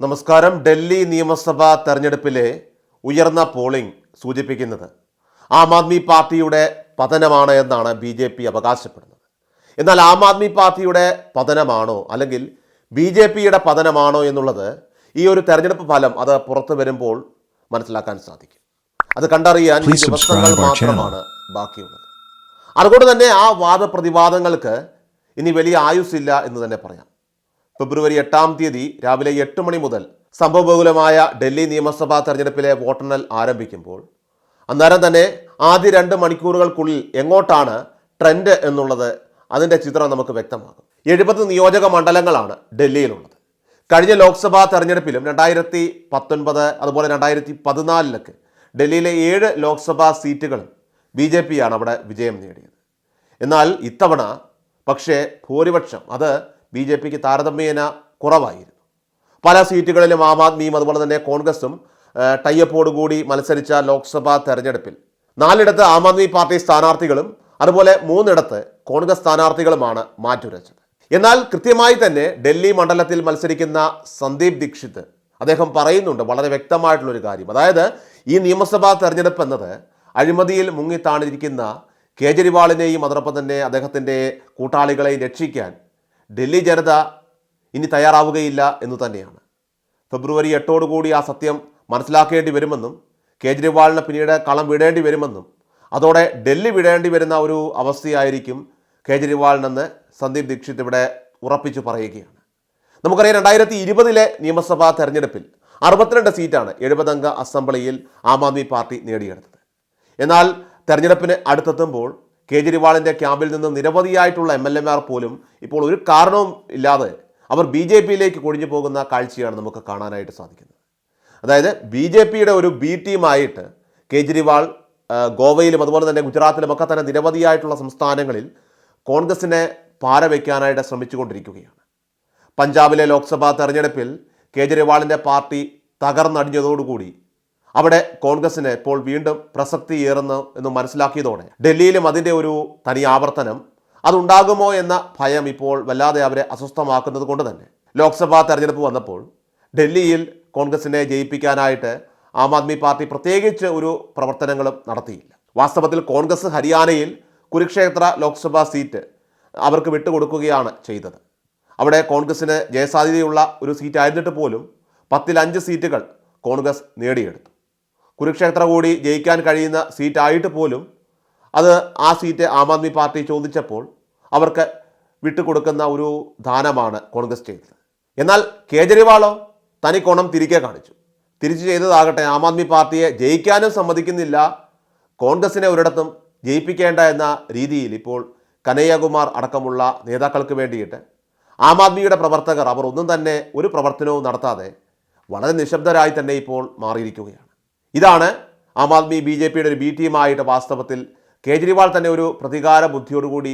നമസ്കാരം. ഡൽഹി നിയമസഭാ തെരഞ്ഞെടുപ്പിലെ ഉയർന്ന പോളിംഗ് സൂചിപ്പിക്കുന്നത് ആം ആദ്മി പാർട്ടിയുടെ പതനമാണ് എന്നാണ് ബി ജെ പി അവകാശപ്പെടുന്നത്. എന്നാൽ ആം ആദ്മി പാർട്ടിയുടെ പതനമാണോ അല്ലെങ്കിൽ ബി ജെ പിയുടെ പതനമാണോ എന്നുള്ളത് ഈ ഒരു തെരഞ്ഞെടുപ്പ് ഫലം അത് പുറത്തു വരുമ്പോൾ മനസ്സിലാക്കാൻ സാധിക്കും. അത് കണ്ടറിയാൻ ദിവസങ്ങൾ. മാത്രമാണ് ബാക്കിയുള്ളത്. അതുകൊണ്ട് തന്നെ ആ വാദപ്രതിവാദങ്ങൾക്ക് ഇനി വലിയ ആയുസ്സില്ല എന്ന് തന്നെ പറയാം. ഫെബ്രുവരി എട്ടാം തീയതി രാവിലെ എട്ട് മണി മുതൽ സംഭവബഹുലമായ ഡൽഹി നിയമസഭാ തെരഞ്ഞെടുപ്പിലെ വോട്ടെണ്ണൽ ആരംഭിക്കുമ്പോൾ അന്നേരം തന്നെ ആദ്യ രണ്ട് മണിക്കൂറുകൾക്കുള്ളിൽ എങ്ങോട്ടാണ് ട്രെൻഡ് എന്നുള്ളത് അതിന്റെ ചിത്രം നമുക്ക് വ്യക്തമാകും. എഴുപത് നിയോജക മണ്ഡലങ്ങളാണ് ഡൽഹിയിലുള്ളത്. കഴിഞ്ഞ ലോക്സഭാ തെരഞ്ഞെടുപ്പിലും രണ്ടായിരത്തി പത്തൊൻപത് അതുപോലെ രണ്ടായിരത്തി പതിനാലിലൊക്കെ ഡൽഹിയിലെ ഏഴ് ലോക്സഭാ സീറ്റുകളും ബി ജെ പിയാണ് അവിടെ വിജയം നേടിയത്. എന്നാൽ ഇത്തവണ പക്ഷേ ഭൂരിപക്ഷം അത് ബി ജെ പിക്ക് താരതമ്യേന കുറവായിരുന്നു. പല സീറ്റുകളിലും ആം ആദ്മിയും അതുപോലെ തന്നെ കോൺഗ്രസും ടൈയപ്പോടുകൂടി മത്സരിച്ച ലോക്സഭാ തെരഞ്ഞെടുപ്പിൽ. നാലിടത്ത് ആം ആദ്മി പാർട്ടി സ്ഥാനാർത്ഥികളും അതുപോലെ മൂന്നിടത്ത് കോൺഗ്രസ് സ്ഥാനാർത്ഥികളുമാണ് മാറ്റുരച്ചത്. എന്നാൽ കൃത്യമായി തന്നെ ഡൽഹി മണ്ഡലത്തിൽ മത്സരിക്കുന്ന സന്ദീപ് ദീക്ഷിത് അദ്ദേഹം പറയുന്നുണ്ട് വളരെ വ്യക്തമായിട്ടുള്ളൊരു കാര്യം. അതായത് ഈ നിയമസഭാ തെരഞ്ഞെടുപ്പ് എന്നത് അഴിമതിയിൽ മുങ്ങിത്താണിരിക്കുന്ന കേജ്രിവാളിനെയും അതോടൊപ്പം തന്നെ അദ്ദേഹത്തിന്റെ കൂട്ടാളികളെയും രക്ഷിക്കാൻ ഡൽഹി ജനത ഇനി തയ്യാറാവുകയില്ല എന്ന് തന്നെയാണ്. ഫെബ്രുവരി എട്ടോടുകൂടി ആ സത്യം മനസ്സിലാക്കേണ്ടി വരുമെന്നും കേജ്രിവാളിന് പിന്നീട് കളം വിടേണ്ടി വരുമെന്നും അതോടെ ഡൽഹി വിടേണ്ടി വരുന്ന ഒരു അവസ്ഥയായിരിക്കും കേജ്രിവാളിനെന്ന് സന്ദീപ് ദീക്ഷിത് ഇവിടെ ഉറപ്പിച്ചു പറയുകയാണ്. നമുക്കറിയാം രണ്ടായിരത്തി ഇരുപതിലെ നിയമസഭാ തെരഞ്ഞെടുപ്പിൽ അറുപത്തിരണ്ട് സീറ്റാണ് എഴുപതംഗ അസംബ്ലിയിൽ ആം ആദ്മി പാർട്ടി നേടിയെടുത്തത്. എന്നാൽ തെരഞ്ഞെടുപ്പിന് അടുത്തെത്തുമ്പോൾ കേജ്രിവാളിന്റെ ക്യാമ്പിൽ നിന്ന് നിരവധിയായിട്ടുള്ള എം എൽ എമാർ പോലും ഇപ്പോൾ ഒരു കാരണവും ഇല്ലാതെ അവർ ബി ജെ പിയിലേക്ക് കൊഴിഞ്ഞു പോകുന്ന കാഴ്ചയാണ് നമുക്ക് കാണാനായിട്ട് സാധിക്കുന്നത്. അതായത് ബി ജെ പിയുടെ ഒരു ബി ടീമായിട്ട് കേജ്രിവാൾ ഗോവയിലും അതുപോലെ തന്നെ ഗുജറാത്തിലും ഒക്കെ തന്നെ നിരവധിയായിട്ടുള്ള സംസ്ഥാനങ്ങളിൽ കോൺഗ്രസിനെ പാര വയ്ക്കാനായിട്ട് ശ്രമിച്ചുകൊണ്ടിരിക്കുകയാണ്. പഞ്ചാബിലെ ലോക്സഭാ തെരഞ്ഞെടുപ്പിൽ കേജ്രിവാളിന്റെ പാർട്ടി തകർന്നടിഞ്ഞതോടുകൂടി അവിടെ കോൺഗ്രസിന് ഇപ്പോൾ വീണ്ടും പ്രസക്തിയേറുന്നു എന്ന് മനസ്സിലാക്കിയതോടെ ഡൽഹിയിലും അതിന്റെ ഒരു തനി ആവർത്തനം അതുണ്ടാകുമോ എന്ന ഭയം ഇപ്പോൾ വല്ലാതെ അവരെ അസ്വസ്ഥമാക്കുന്നത് കൊണ്ട് തന്നെ. ലോക്സഭാ തെരഞ്ഞെടുപ്പ് വന്നപ്പോൾ ഡൽഹിയിൽ കോൺഗ്രസിനെ ജയിപ്പിക്കാനായിട്ട് ആം ആദ്മി പാർട്ടി പ്രത്യേകിച്ച് ഒരു പ്രവർത്തനങ്ങളും നടത്തിയില്ല. വാസ്തവത്തിൽ കോൺഗ്രസ് ഹരിയാനയിൽ കുരുക്ഷേത്ര ലോക്സഭാ സീറ്റ് അവർക്ക് വിട്ടുകൊടുക്കുകയാണ് ചെയ്തത്. അവിടെ കോൺഗ്രസിന് ജയസാധ്യതയുള്ള ഒരു സീറ്റ് ആയിരുന്നിട്ട് പോലും പത്തിൽ അഞ്ച് സീറ്റുകൾ കോൺഗ്രസ് നേടിയെടുത്തു. കുരുക്ഷേത്ര കൂടി ജയിക്കാൻ കഴിയുന്ന സീറ്റായിട്ട് പോലും അത് ആ സീറ്റ് ആം ആദ്മി പാർട്ടി ചോദിച്ചപ്പോൾ അവർക്ക് വിട്ടുകൊടുക്കുന്ന ഒരു ദാനമാണ് കോൺഗ്രസ് ചെയ്തത്. എന്നാൽ കേജ്രിവാളോ തനി കോണം തിരികെ കാണിച്ചു. തിരിച്ചു ചെയ്തതാകട്ടെ ആം ആദ്മി പാർട്ടിയെ ജയിക്കാനും സമ്മതിക്കുന്നില്ല. കോൺഗ്രസിനെ ഒരിടത്തും ജയിപ്പിക്കേണ്ട എന്ന രീതിയിൽ ഇപ്പോൾ കനയ്യകുമാർ അടക്കമുള്ള നേതാക്കൾക്ക് വേണ്ടിയിട്ട് ആം ആദ്മിയുടെ പ്രവർത്തകർ അവർ ഒന്നും തന്നെ ഒരു പ്രവർത്തനവും നടത്താതെ വളരെ നിശബ്ദരായി തന്നെ ഇപ്പോൾ മാറിയിരിക്കുകയാണ്. ഇതാണ് ആം ആദ്മി ബി ജെ പിയുടെ ഒരു ബി ടീമായിട്ട് വാസ്തവത്തിൽ കേജ്രിവാൾ തന്നെ ഒരു പ്രതികാര ബുദ്ധിയോടുകൂടി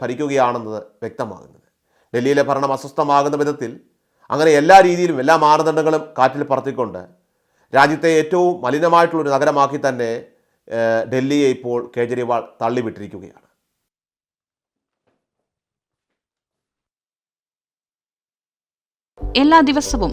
ഭരിക്കുകയാണെന്നത് വ്യക്തമാകുന്നത്. ഡൽഹിയിലെ ഭരണം അസ്വസ്ഥമാകുന്ന വിധത്തിൽ അങ്ങനെ എല്ലാ രീതിയിലും എല്ലാ മാനദണ്ഡങ്ങളും കാറ്റിൽ പറത്തിക്കൊണ്ട് രാജ്യത്തെ ഏറ്റവും മലിനമായിട്ടുള്ളൊരു നഗരമാക്കി തന്നെ ഡൽഹിയെ ഇപ്പോൾ കേജ്രിവാൾ തള്ളിവിട്ടിരിക്കുകയാണ്. എല്ലാ ദിവസവും